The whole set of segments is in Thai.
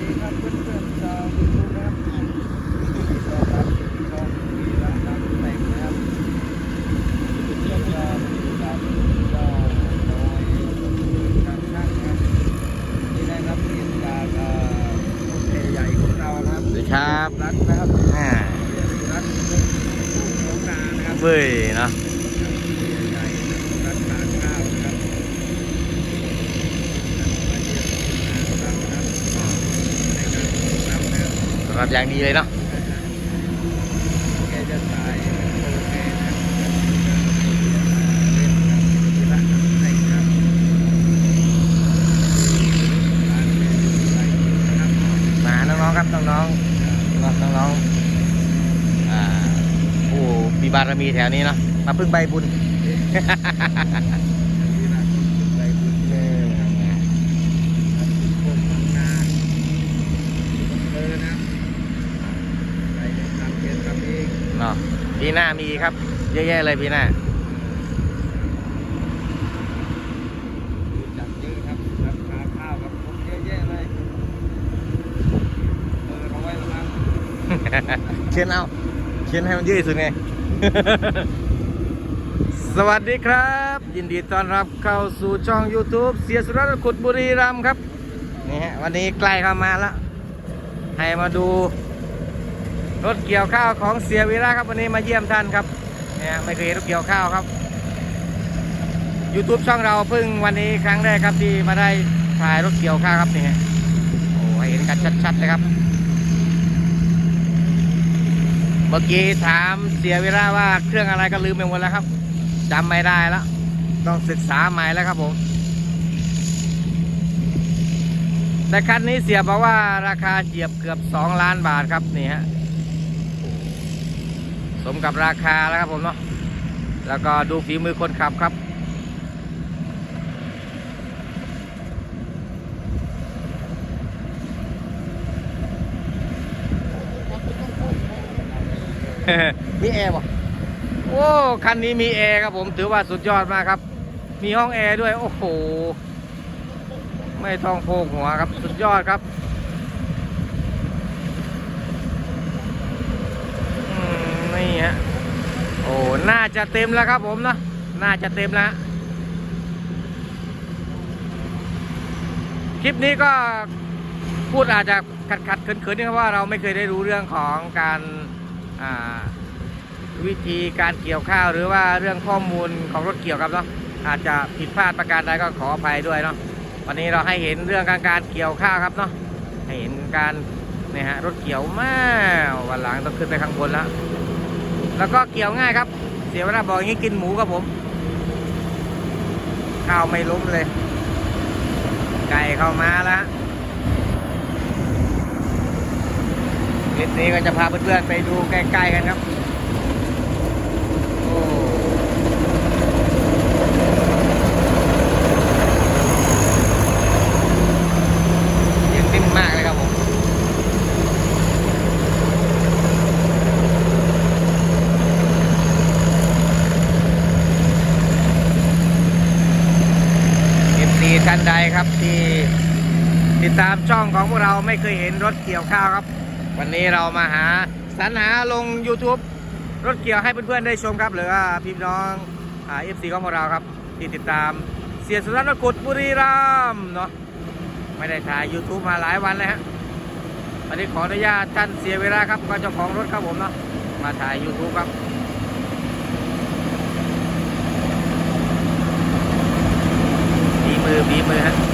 Bye. อย่างดีเลยเนาะมาน้องๆครับน้องๆน้องๆผู้มีบารมีแถวนี้เนาะมาพึ่งใบบุญ ที่รักไปบุญ เออ ครับทุกคนทำงานเออนะใครจะทำเองทำ เองเนาะปีหน้ามีครับเยอะแยะเลยปีหน้ารู้จักเยอะครับราคาข้าวครับผมเยอะแยะเลยเออร้อยละมั้งเขียนเอาเขียนให้มันยืดที่สุดไง สวัสดีครับ ยินดีต้อนรับเข้าสู่ช่อง YouTube เสียสุรัตน์ขุดบุรีรัมย์ครับ นี่ฮะวันนี้ใกล้เข้ามาแล้ว ให้มาดู รถเกี่ยวข้าวของเสียวีระครับวันนี้มาเยี่ยมท่านครับเนี่ยไม่เคยเห็นรถเกี่ยวข้าวครับ YouTube ช่องเราเพิ่งวันนี้ครั้งแรกครับที่มาได้ถ่ายรถเกี่ยวข้าวครับนี่โอ้เห็นกันชัดๆเลยครับ เมื่อกี้ถามเสียเวลาว่าเครื่องอะไรก็ลืมไปหมดแล้วครับจำไม่ได้แล้วต้องศึกษาใหม่แล้วครับผมแต่คันนี้เสียบอกว่าราคาเจียบเกือบ 2 ล้านบาทครับนี่ฮะ สมกับราคาแล้วครับผมเนาะแล้วก็ดูฝีมือคนขับครับ มีแอร์ป่ะโอ้ คันนี้มีแอร์ครับผมถือว่าสุดยอดมากครับ มีห้องแอร์ด้วย โอ้โห ไม่ต้องโพกหัวครับ สุดยอดครับอืม นี่ฮะโอ้น่าจะเต็มแล้วครับผมเนาะน่าจะเต็มแล้วคลิปนี้ก็พูดอาจจะขัดขัดเขินๆนี่ครับว่าเราไม่เคยได้รู้เรื่องของการวิธีการเกี่ยวข้าวหรือว่าเรื่องข้อมูลของรถเกี่ยวครับเนาะอาจจะผิดพลาดประการใดก็ขออภัยด้วยเนาะวันนี้เราให้เห็นเรื่องการการเกี่ยวข้าวครับเนาะให้เห็นการเนี่ยฮะรถเกี่ยวมากวันหลังต้องขึ้นไปข้างบนแล้ว แล้วก็เกี่ยวง่ายครับ เสียเวลาบอกอย่างนี้กินหมูครับผม ข้าวไม่ล้มเลย ไก่เข้ามาแล้วคลิปนี้ก็จะพาเพื่อนๆไปดูใกล้ๆกันครับ โอ้เย็นนิ่มมากเลยครับผม เอฟซีท่านใดครับที่ติดตามช่องของพวก เราไม่เคยเห็นรถเกี่ยวข้าวครับ วันนี้เรามาหาสรรหาลง YouTube รถเกี่ยวให้เพื่อนๆได้ชมครับ หรือว่าพี่น้องเอฟซีของพวกเราครับที่ติดตามเสียสุรัตน์กุดบุรีรัมย์เนาะไม่ได้ถ่าย YouTube มาหลายวันเลยฮะวันนี้ขออนุญาตท่านเสียเวลาครับก็เจ้าของรถครับผมเนาะมาถ่าย YouTube ครับบีมือบีมือฮะ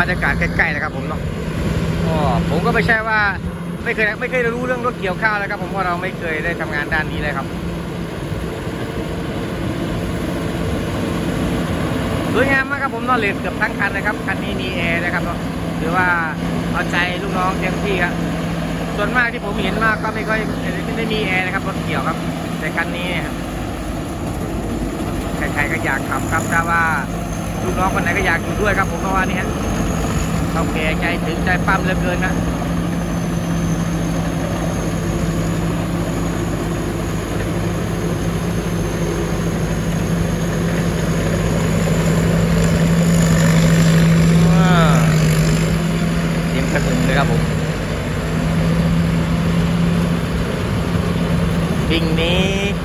บรรยากาศใกล้ๆนะครับผมเนาะก็ผมก็ไม่ใช่ว่าไม่เคยไม่เคยรู้เรื่องรถเกี่ยวข้าวเลยครับ ผมเพราะเราไม่เคยได้ทำงานด้านนี้เลยครับสวยงามมากครับผมนอนเลนเกือบทั้งคันนะครับคันนี้มีแอร์นะครับเนาะหรือว่าเอาใจลูกน้องเต็มที่ครับส่วนมากที่ผมเห็นมากก็ไม่ค่อยไม่ได้มีแอร์นะครับรถเกี่ยวครับ แต่คันนี้ใครๆก็อยากขับครับถ้าว่าลูกน้องคนไหนก็อยากอยู่ด้วยครับผมเพราะว่านี่ฮะ เท่าแก่ใจถึงใจปั้มเหลือเกินนะ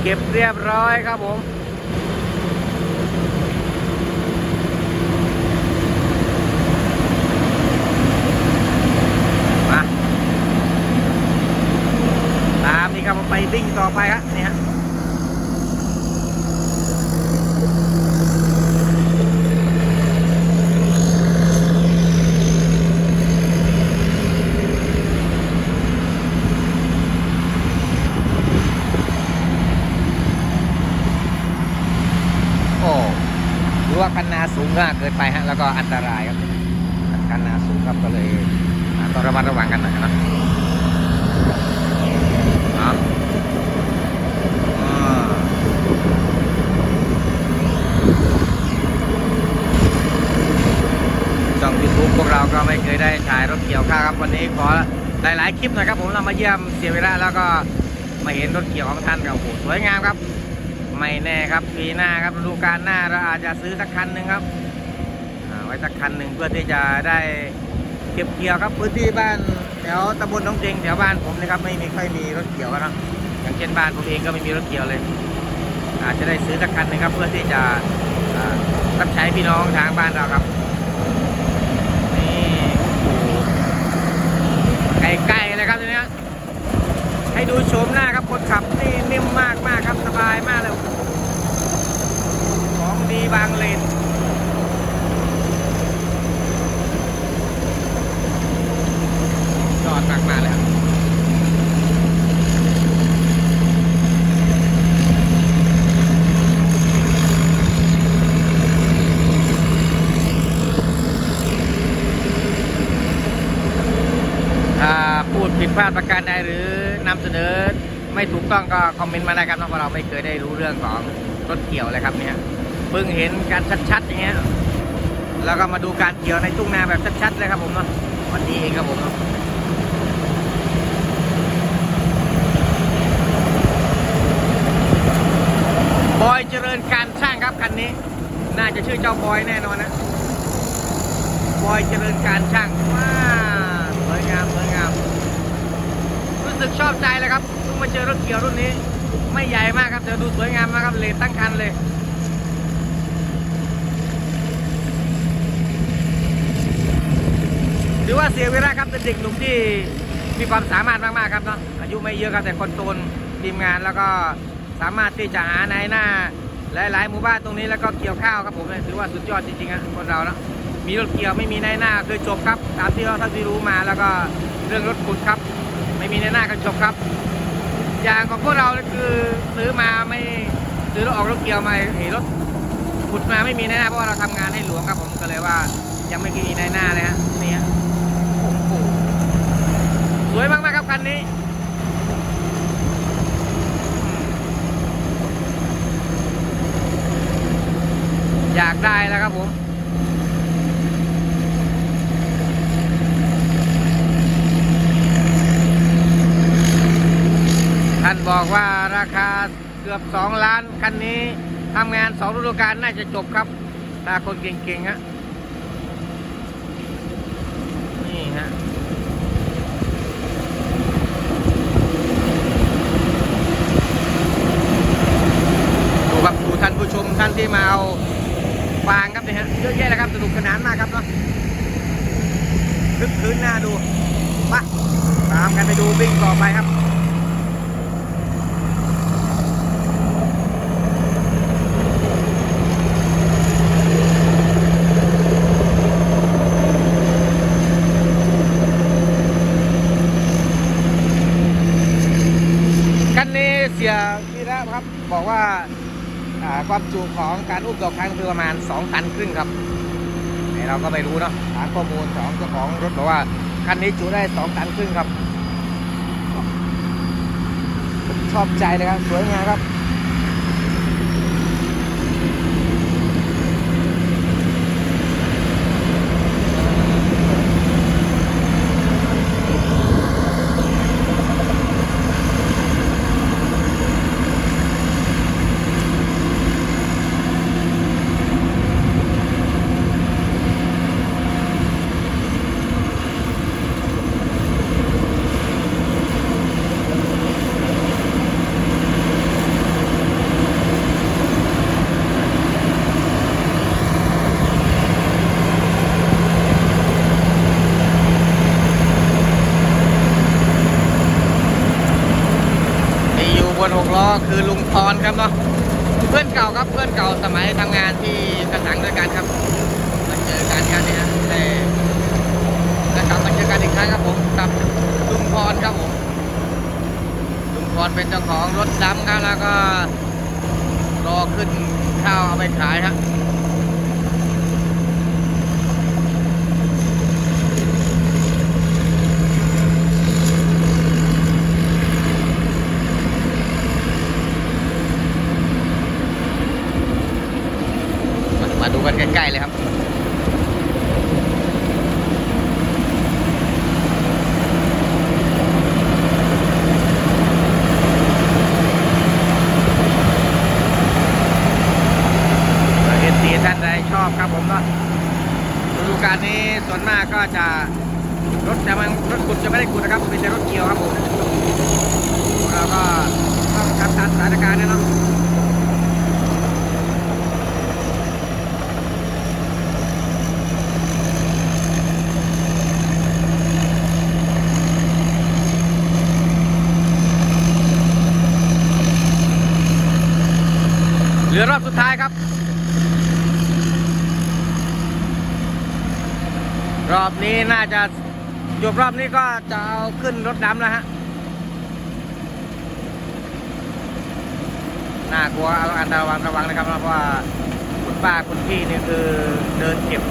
เก็บเรียบร้อยครับผม ไปวิ่งต่อไปครับนี่ฮะโอ้รู้ว่าคันนาสูงมากเกินไปฮะแล้วก็อันตรายครับคันนาสูงครับก็เลยต้องระมัดระวังกันหน่อยนะ ครับอ่าช่องยูทูบพว ก็ไม่เคยได้ถ่ายรถเกี่ยวข้าวครับวันนี้ขอหลาย ๆ คลิปน่อยครับ ผมเรามาเยี่ยมเสียเวลาแล้วก็มาเห็นรถเกี่ยวของท่านครับโอ้โหสวยงามครับ ไม่แน่ครับปีหน้าครับฤดูกาลหน้าเราอาจจะซื้อสักคันหนึ่งครับอ่าไว้สักคันหนึ่งเพื่อที่จะได้เก็บเกี่ยวครับพื้นที่บ้านแถวตำบลหนองเจงแถวบ้านผมนะครับไม่มีค่อยมีรถเกี่ยวครับอย่างเช่นบ้านผมเองก็ไม่มีรถเกี่ยวเลย อาจจะได้ซื้อสักคันหนึงครับเพื่อที่จะรับใช้พี่น้องทางบ้านเราครับนี่ ใกล้ๆเลยครับเนี้ยให้ดูโฉมหน้าครับคนขับนี่นิ่มมากมากๆครับสบายมากเลยของดีบางเลนยอดมากมาเลยครับ ถ้าพูดผิดพลาดประการใดหรือ นอไม่ถูกต้องก็คอมเมนต์มาได้ครับเพราะเราไม่เคยได้รู้เรื่องของรถเกี่ยวเลยครับเนี่ยเพิ่งเห็นการชัดๆอย่างเงี้ยแล้วก็มาดูการเกี่ยวในทุ่งนาแบบชัดๆเลยครับผมเนาะวันนี้เองครับผมเนาะบอยเจริญการช่างครับคันนี้ น่าจะชื่อเจ้าบอยแน่นอนนะบอยเจริญการช่างว้าสวยงามสวยงาม รู้สึกชอบใจเลยครับเพิ่งมาเจอรถเกี่ยวรุ่นนี้ ไม่ใหญ่มากครับแต่ดูสวยงามมากครับเลนตั้งคันเลยหรือว่าเสียเวลาครับเป็นเด็กหนุ่มที่มีความสามารถมากๆครับเนาะอายุไม่เยอะครับแต่คนโตนทีมงานแล้วก็สามารถที่จะหาในหน้าหลายๆหมู่บ้านตรงนี้แล้วก็เกี่ยวข้าวครับผมถือว่าสุดยอดจริงๆครับคนเราเนาะมีรถเกี่ยวไม่มีในหน้าคือจบครับตามที่เราท่าที่รู้มาแล้วก็เรื่องรถขุดครับ ไม่มีในหน้าก็จบครับอย่างของพวกเราคือซื้อมาไม่ซื้อรถออกรถเกี่ยวมาเห็นรถขุดมาไม่มีในหน้าเพราะว่าเราทำงานให้หลวงครับผมก็เลยว่า ยังไม่มีในหน้าเลยฮะนี่ฮะโอ้โหสวยมากๆครับคันนี้อยากได้แล้วครับผม ท่านบอกว่าราคาเกือบ 2 ล้านคันนี้ทำงาน2ฤดูกาลน่าจะจบครับถ้าคนเก่งๆฮะนี่ฮะดูครับดูท่านผู้ชมท่านที่มาเอาฟางครับเนี่ยฮะเยอะแยะเลยครับสนุกสนานมากครับเนาะคึกคืนหน้าดูไปตามกันไปดูวิ่งต่อไปครับ คันนี้ เสียวีระครับ บอกว่าความจุของการอุ้มดอกครั้งคือประมาณ 2 ตันครึ่งครับนี่เราก็ไม่รู้เนาะหาข้อมูลของเจ้าของรถบอกว่าคันนี้จุได้ 2 ตันครึ่งครับ ชอบใจเลยครับ สวยงามครับ อนครับเนาะเพื่อนเก่าครับเพื่อนเก่าสมัยทำงานที่กระสังด้วยกันครับมาเจอกันกันเนี่ยแต่นะครับมาเจอกันอีกครั้งครับผมกับลุงพรครับผมลุงพรเป็นเจ้าของรถดำครับแล้วก็รอขึ้นข้าวเอาไปขายครับ มา ไกลเลยครับ เอซีท่านใดชอบครับผมเนาะฤดูกาลนี้ส่วนมากก็จะรถจะมันรถขุดจะไม่ได้ขุดนะครับเป็นแต่รถเกี่ยวครับผมเราก็ต้องทำตามสถานการณ์นะเนาะ เหลื อรอบสุดท้ายครับ รอบนี้น่าจะจบรอบนี้ก็จะเอาขึ้นรถดำแล้วฮะน่ากลัวเอาอันตระวังระวังนะครับเพราะว่าคุณป้าคุณพี่นี่คือเดินเก็บ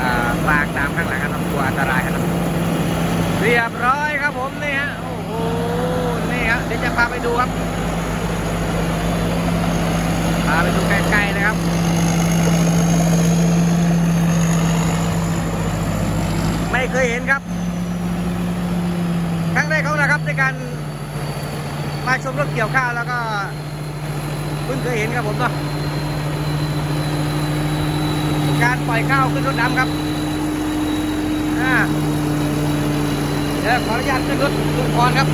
อ่าฟางตามข้างหลังครับกลัวอันตรายครับเรียบร้อยครับผมนี่ฮะโอ้โหนี่ฮะเดี๋ยวจะพาไปดูครับ ไปดูใกล้ๆนะครับไม่เคยเห็นครับ ครั้งแรกของเราครับในการมาชมรถเกี่ยวข้าวแล้วก็เพิ่งเคยเห็นครับผมเนาะการปล่อยข้าวขึ้นรถดำครับเดี๋ยวขออนุญาตขึ้นรถลุงพรครับ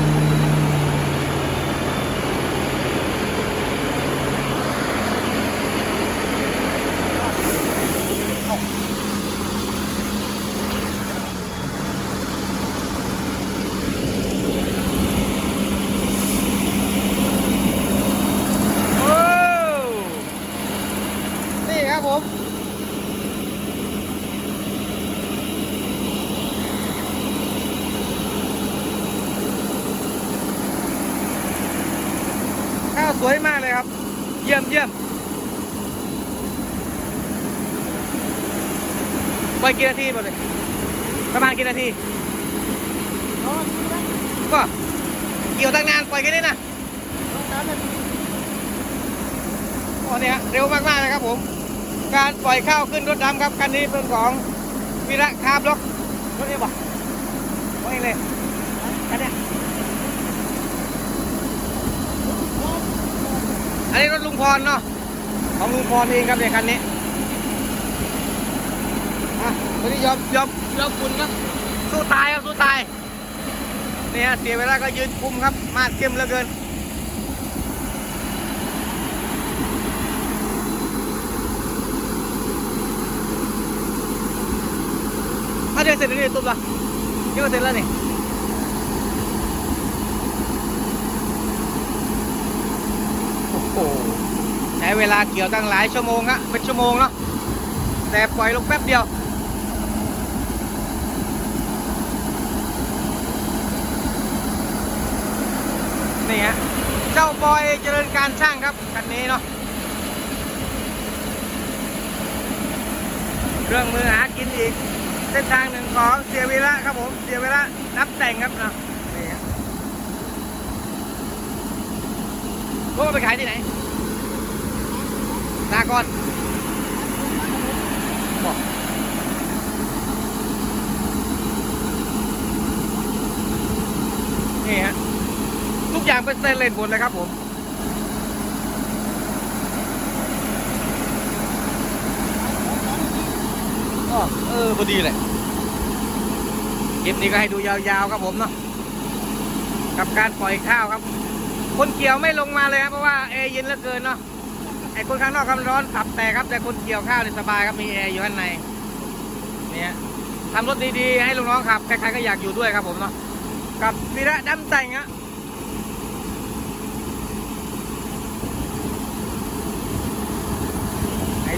โอ้นี่ครับผม ข้าวสวยมากเลยครับ เยี่ยมเยี่ยม ไปกี่นาทีหมดเลยประมาณกี่นาทีก็เกี่ยวตั้งนานปล่อยแค่นี้นะโอ้เนี่ยเร็วมากๆเลยครับผม การปล่อยข้าวขึ้นรถดำครับคันนี้เป็นของวีระคาร์บล็อกรถนี้บอกว่าเองเลยคันนี้อันนี้รถลุงพรเนาะของลุงพรเองครับเนี่ยคันนี้ วนี้ยอมยอมยอมคุณครับ สู้ตายครับสู้ตาย เนี่ยเสียเวลาก็ยืนคุมครับ มาดเข้มเหลือเกินถ้าเดินเสร็จแล้วนี่ตุ๊บละนี่ก็เสร็จแล้วนี่โอ้โหใช้เวลาเกี่ยวตั้งหลายชั่วโมงอะเป็นชั่วโมงเนาะแต่ปล่อยลงแป๊บเดียว นี่ฮะ เจ้าบอยเจริญการช่างครับคันนี้เนาะเครื่องมือหากินอีก เส้นทางหนึ่งของเสียเวลาครับผมเสียเวลานับแต่งครับเนาะนี่ฮะพวกไปขายที่ไหนตากอนบอกนี่ฮะ อย่างเป็นเส้นเลนหมดเลยครับผมอ๋อเออพอดีเลยคลิปนี้ก็ให้ดูยาวๆครับผมเนาะกับการปล่อยข้าวครับ คนเกี่ยวไม่ลงมาเลยครับเพราะว่าแอร์เย็นเหลือเกินเนาะไอ้คนข้างนอกกำร้อนตับแต่ครับ แต่คนเกี่ยวข้าวเนี่ยสบายครับมีแอร์อยู่ข้างในเนี่ยทำรถดีๆให้ลูกน้องขับใครๆก็อยากอยู่ด้วยครับผมเนาะกับวีระดำแต่งอะ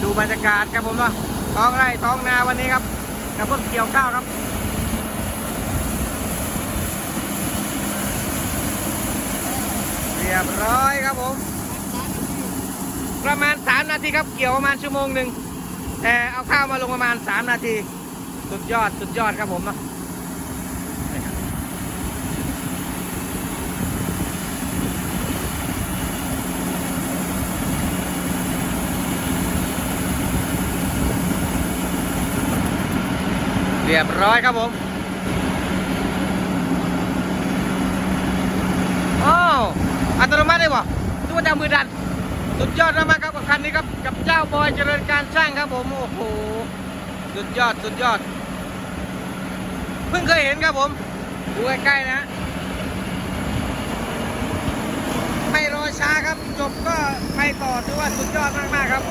ูบรรยากาศครับผมเนาะท้องไร่ท้องนาวันนี้ครับกับพวกเกี่ยวข้าวครับเรียบร้อยครับผม ประมาณ 3 นาทีครับเกี่ยวประมาณชั่วโมงหนึ่งแต่เอาข้าวมาลงประมาณ 3 นาที สุดยอดสุดยอดครับผมเนาะ เรียบร้อยครับผมโอ้อัตโนมัติได้ป่ะทุกคนจะเอามือดัน สุดยอดมากครับกับคันนี้ครับ กับเจ้าบอยเจริญการช่างครับผมโอ้โหสุดยอดสุดยอด เพิ่งเคยเห็นครับผม ดูใกล้ๆนะไม่รอช้าครับ จบก็ไปต่อถือว่าสุดยอดมากๆครับ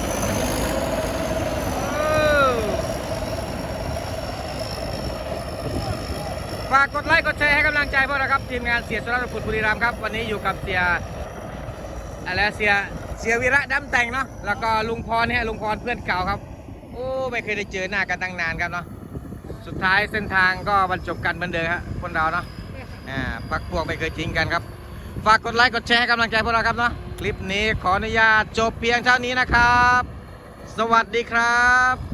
เออฝากกดไลค์กดแชร์ให้กำลังใจพวกเราครับทีมงานเสียสุรัตน์ขุดบุรีรัมย์ครับวันนี้อยู่กับเสียอะไรเสียเสียวีระดำแต่งเนาะแล้วก็ลุงพรเนี่ยลุงพรเพื่อนเก่าครับโอ้ไม่เคยได้เจอหน้ากันตั้งนานครับเนาะสุดท้ายเส้นทางก็บรรจบกันเหมือนเดิมฮะคนเราเนาะอ่าพักพวกไม่เคยทิ้งกันครับฝากกดไลค์กดแชร์ให้กำลังใจพวกเราครับเนาะคลิปนี้ขออนุญาตจบเพียงเท่านี้นะครับ สวัสดีครับ